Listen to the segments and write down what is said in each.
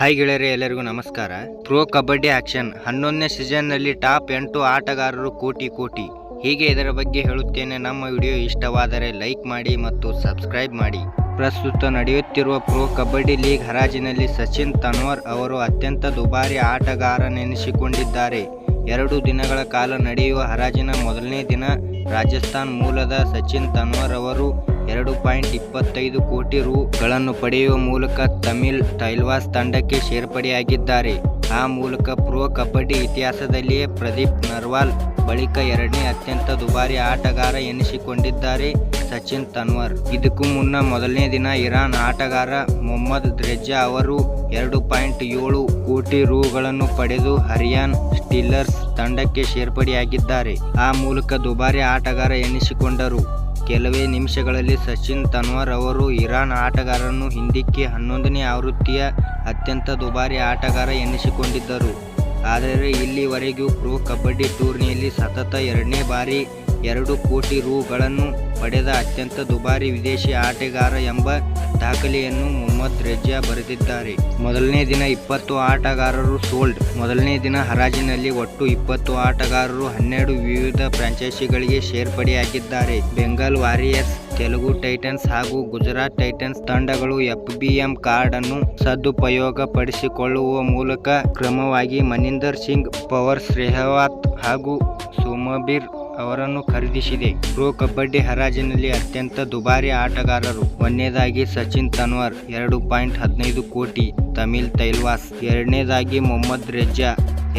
Hi ಗೆಳೆಯರೆ, ಎಲ್ಲರಿಗೂ ನಮಸ್ಕಾರ. ಪ್ರೋ ಕಬಡ್ಡಿ ಆಕ್ಷನ್ ಹನ್ನೊಂದನೇ ಸೀಸನ್ನಲ್ಲಿ ಟಾಪ್ ಎಂಟು ಆಟಗಾರರು ಕೋಟಿ ಕೋಟಿ. ಹೀಗೆ ಇದರ ಬಗ್ಗೆ ಹೇಳುತ್ತೇನೆ, ನಮ್ಮ ವಿಡಿಯೋ ಇಷ್ಟವಾದರೆ ಲೈಕ್ ಮಾಡಿ ಮತ್ತು ಸಬ್ಸ್ಕ್ರೈಬ್ ಮಾಡಿ. ಪ್ರಸ್ತುತ ನಡೆಯುತ್ತಿರುವ ಪ್ರೋ ಕಬಡ್ಡಿ ಲೀಗ್ ಹರಾಜಿನಲ್ಲಿ ಸಚಿನ್ ತನ್ವರ್ ಅವರು ಅತ್ಯಂತ ದುಬಾರಿ ಆಟಗಾರನೆನಿಸಿಕೊಂಡಿದ್ದಾರೆ. ಎರಡು ದಿನಗಳ ಕಾಲ ನಡೆಯುವ ಹರಾಜಿನ ಮೊದಲನೇ ದಿನ ರಾಜಸ್ಥಾನ್ ಮೂಲದ ಸಚಿನ್ ತನ್ವರ್ ಅವರು ಎರಡು ಪಾಯಿಂಟ್ ಇಪ್ಪತ್ತೈದು ಕೋಟಿ ರುಗಳನ್ನು ಪಡೆಯುವ ಮೂಲಕ ತಮಿಳ್ ಟೈಲ್ವಾಸ್ ತಂಡಕ್ಕೆ ಸೇರ್ಪಡೆಯಾಗಿದ್ದಾರೆ. ಆ ಮೂಲಕ ಪ್ರೋ ಕಬಡ್ಡಿ ಇತಿಹಾಸದಲ್ಲಿಯೇ ಪ್ರದೀಪ್ ನರ್ವಾಲ್ ಬಳಿಕ ಎರಡನೇ ಅತ್ಯಂತ ದುಬಾರಿ ಆಟಗಾರ ಎನಿಸಿಕೊಂಡಿದ್ದಾರೆ ಸಚಿನ್ ತನ್ವರ್. ಇದಕ್ಕೂ ಮುನ್ನ ಮೊದಲನೇ ದಿನ ಇರಾನ್ ಆಟಗಾರ ಮೊಹಮ್ಮದ್ ದ್ರೆಜ್ಜಾ ಅವರು ಎರಡು ಪಾಯಿಂಟ್ ಏಳು ಕೋಟಿ ರುಗಳನ್ನು ಪಡೆದು ಹರಿಯಾನ್ ಸ್ಟೀಲರ್ಸ್ ತಂಡಕ್ಕೆ ಸೇರ್ಪಡೆಯಾಗಿದ್ದಾರೆ. ಆ ಮೂಲಕ ದುಬಾರಿ ಆಟಗಾರ ಎನಿಸಿಕೊಂಡರು. ಕೆಲವೇ ನಿಮಿಷಗಳಲ್ಲಿ ಸಚಿನ್ ತನ್ವರ್ ಅವರು ಇರಾನ್ ಆಟಗಾರರನ್ನು ಹಿಂದಿಕ್ಕಿ ಹನ್ನೊಂದನೇ ಆವೃತ್ತಿಯ ಅತ್ಯಂತ ದುಬಾರಿ ಆಟಗಾರ ಎನಿಸಿಕೊಂಡಿದ್ದರು. ಆದರೆ ಇಲ್ಲಿವರೆಗೂ ಪ್ರೋ ಕಬಡ್ಡಿ ಟೂರ್ನಿಯಲ್ಲಿ ಸತತ ಎರಡನೇ ಬಾರಿ ಎರಡು ಕೋಟಿ ರುಗಳನ್ನು ಪಡೆದ ಅತ್ಯಂತ ದುಬಾರಿ ವಿದೇಶಿ ಆಟಗಾರ ಎಂಬ ದಾಖಲೆಯನ್ನು ಮೊಹಮ್ಮದ್ ರೆಜ್ಜಾ ಬರೆದಿದ್ದಾರೆ. ಮೊದಲನೇ ದಿನ ಇಪ್ಪತ್ತು ಆಟಗಾರರು ಸೋಲ್ಡ್. ಮೊದಲನೇ ದಿನ ಹರಾಜಿನಲ್ಲಿ ಒಟ್ಟು ಇಪ್ಪತ್ತು ಆಟಗಾರರು ಹನ್ನೆರಡು ವಿವಿಧ ಫ್ರಾಂಚೈಸಿಗಳಿಗೆ ಸೇರ್ಪಡೆಯಾಗಿದ್ದಾರೆ. ಬೆಂಗಾಲ್ ವಾರಿಯರ್ಸ್, ತೆಲುಗು ಟೈಟನ್ಸ್ ಹಾಗೂ ಗುಜರಾತ್ ಟೈಟನ್ಸ್ ತಂಡಗಳು ಎಫ್ಬಿಎಂ ಕಾರ್ಡ್ ಅನ್ನು ಸದುಪಯೋಗ ಪಡಿಸಿಕೊಳ್ಳುವ ಮೂಲಕ ಕ್ರಮವಾಗಿ ಮನಿಂದರ್ ಸಿಂಗ್, ಪವರ್ ಶ್ರೇಹವಾತ್ ಹಾಗೂ ಸೋಮಬೀರ್ ಅವರನ್ನು ಖರೀದಿಸಿದೆ. ಪ್ರೋ ಕಬಡ್ಡಿ ಹರಾಜಿನಲ್ಲಿ ಅತ್ಯಂತ ದುಬಾರಿ ಆಟಗಾರರು. ಒಂದನೇದಾಗಿ ಸಚಿನ್ ತನ್ವರ್, ಎರಡು ಪಾಯಿಂಟ್ ಹದಿನೈದು ಕೋಟಿ. ತಮಿಳ್ ತೈಲ್ವಾಸ್, ಎರಡನೇದಾಗಿ ಮೊಹಮ್ಮದ್ ರೆಜ್ಜಾ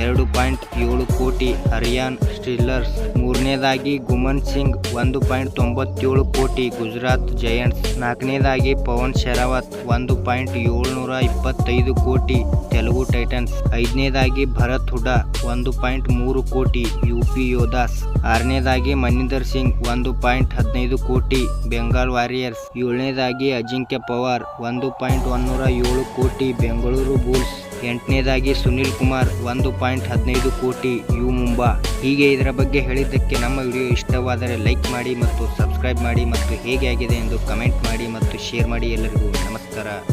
ಎರಡು ಪಾಯಿಂಟ್ ಏಳು ಕೋಟಿ ಹರಿಯಾನ್ ಸ್ಟಿಲ್ಲರ್ಸ್ ಮೂರನೇದಾಗಿ ಗುಮನ್ ಸಿಂಗ್, ಒಂದು ಪಾಯಿಂಟ್ ತೊಂಬತ್ತೇಳು ಕೋಟಿ ಗುಜರಾತ್ ಜಯಂಟ್ಸ್. ನಾಲ್ಕನೇದಾಗಿ ಪವನ್ ಶರಾವತ್, ಒಂದು ಪಾಯಿಂಟ್ ಏಳ್ನೂರ ಇಪ್ಪತ್ತೈದು ಕೋಟಿ ತೆಲುಗು ಟೈಟನ್ಸ್. ಐದನೇದಾಗಿ ಭರತ್ ಹುಡಾ, ಒಂದು ಪಾಯಿಂಟ್ ಮೂರು ಕೋಟಿ ಯು ಪಿ ಯೋಧಾಸ್. ಆರನೇದಾಗಿ ಮನಿಂದರ್ ಸಿಂಗ್, ಒಂದು ಪಾಯಿಂಟ್ ಹದಿನೈದು ಕೋಟಿ ಬೆಂಗಾಲ್ ವಾರಿಯರ್ಸ್. ಏಳನೇದಾಗಿ ಅಜಿಂಕ್ಯ ಪವಾರ್, ಒಂದು ಪಾಯಿಂಟ್ ಒನ್ನೂರ ಏಳು ಕೋಟಿ ಬೆಂಗಳೂರು ಬುಲ್ಸ್. ಎಂಟನೇದಾಗಿ ಸುನಿಲ್ ಕುಮಾರ್ ಒಂದು ಪಾಯಿಂಟ್ ಹದಿನೈದು ಕೋಟಿ ಯು ಮುಂಬಾ. ಹೀಗೆ ಇದರ ಬಗ್ಗೆ ಹೇಳಿದ್ದಕ್ಕೆ ನಮ್ಮ ವಿಡಿಯೋ ಇಷ್ಟವಾದರೆ ಲೈಕ್ ಮಾಡಿ ಮತ್ತು ಸಬ್ಸ್ಕ್ರೈಬ್ ಮಾಡಿ ಮತ್ತು ಹೇಗೆ ಆಗಿದೆ ಎಂದು ಕಮೆಂಟ್ ಮಾಡಿ ಮತ್ತು ಶೇರ್ ಮಾಡಿ ಎಲ್ಲರಿಗೂ ನಮಸ್ಕಾರ.